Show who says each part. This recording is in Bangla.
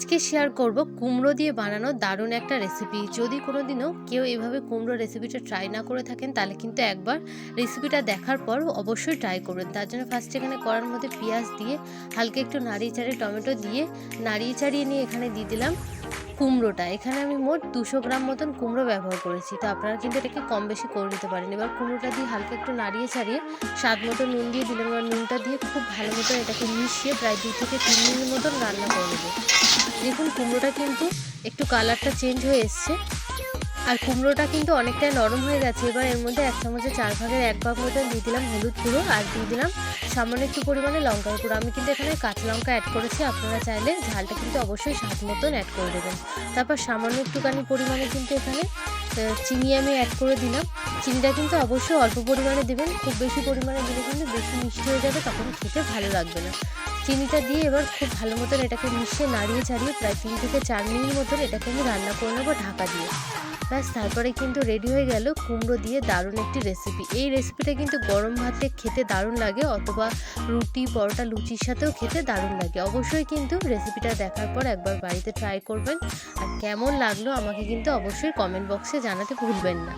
Speaker 1: আজকে শেয়ার করব কুমড়ো দিয়ে বানানো দারুণ একটা রেসিপি যদি কোনো দিনও কেউ এভাবে কুমড়ো রেসিপিটা ট্রাই না করে থাকেন, তাহলে কিন্তু একবার রেসিপিটা দেখার পর অবশ্যই ট্রাই করবেন। তার জন্য ফার্স্ট এখানে করার মধ্যে পেঁয়াজ দিয়ে হালকা একটু নাড়িয়ে চাড়িয়ে টমেটো দিয়ে নাড়িয়ে চাড়িয়ে নিয়ে এখানে দিয়ে দিলাম কুমড়োটা, এখানে আমি মোট দুশো গ্রাম মতন কুমড়ো ব্যবহার করেছি। তো আপনারা কিন্তু এটাকে কম বেশি করে নিতে পারেন। এবার কুমড়োটা দিয়ে হালকা একটু নাড়িয়ে ছাড়িয়ে স্বাদ মতো নুন দিয়ে দিলাম। এবার নুনটা দিয়ে খুব ভালো মতো এটাকে মিশিয়ে প্রায় দু থেকে তিন মিনিট মতন রান্না করে দেবো দেখুন কুমড়োটা কিন্তু একটু কালারটা চেঞ্জ হয়ে এসছে। আর কুমড়োটা কিন্তু অনেকটাই নরম হয়ে গেছে। এবার এর মধ্যে এক চামচের চার ভাগের এক ভাগ মতন দিয়ে দিলাম হলুদ গুঁড়ো আর দিয়ে দিলাম সামান্য একটু পরিমাণে লঙ্কার গুঁড়ো। আমি কিন্তু এখানে কাঁচা লঙ্কা অ্যাড করেছি, আপনারা চাইলে ঝালটা কিন্তু অবশ্যই স্বাদ মতন অ্যাড করে দেবেন। তারপর সামান্য একটুখানি পরিমাণে কিন্তু এখানে চিনি আমি অ্যাড করে দিলাম। চিনিটা কিন্তু অবশ্যই অল্প পরিমাণে দেবেন, খুব বেশি পরিমাণে দিলে কিন্তু বেশি মিষ্টি হয়ে যাবে, তখন খেতে ভালো লাগবে না। চিনিটা দিয়ে এবার খুব ভালো মতন এটাকে মিশিয়ে নাড়িয়ে ছাড়িয়ে প্রায় তিন থেকে চার মিনিট মতন এটাকে আমি রান্না করে নেব ঢাকা দিয়ে। ব্যাস, তারপরে কিন্তু রেডি হয়ে গেল কুমড়ো দিয়ে দারুণ একটি রেসিপি এই রেসিপিটা কিন্তু গরম ভাতে খেতে দারুণ লাগে, অথবা রুটি, পরোটা, লুচির সাথেও খেতে দারুণ লাগে। অবশ্যই কিন্তু রেসিপিটা দেখার পর একবার বাড়িতে ট্রাই করবেন। আর কেমন লাগল আমাকে কিন্তু অবশ্যই কমেন্ট বক্সে জানাতে ভুলবেন না।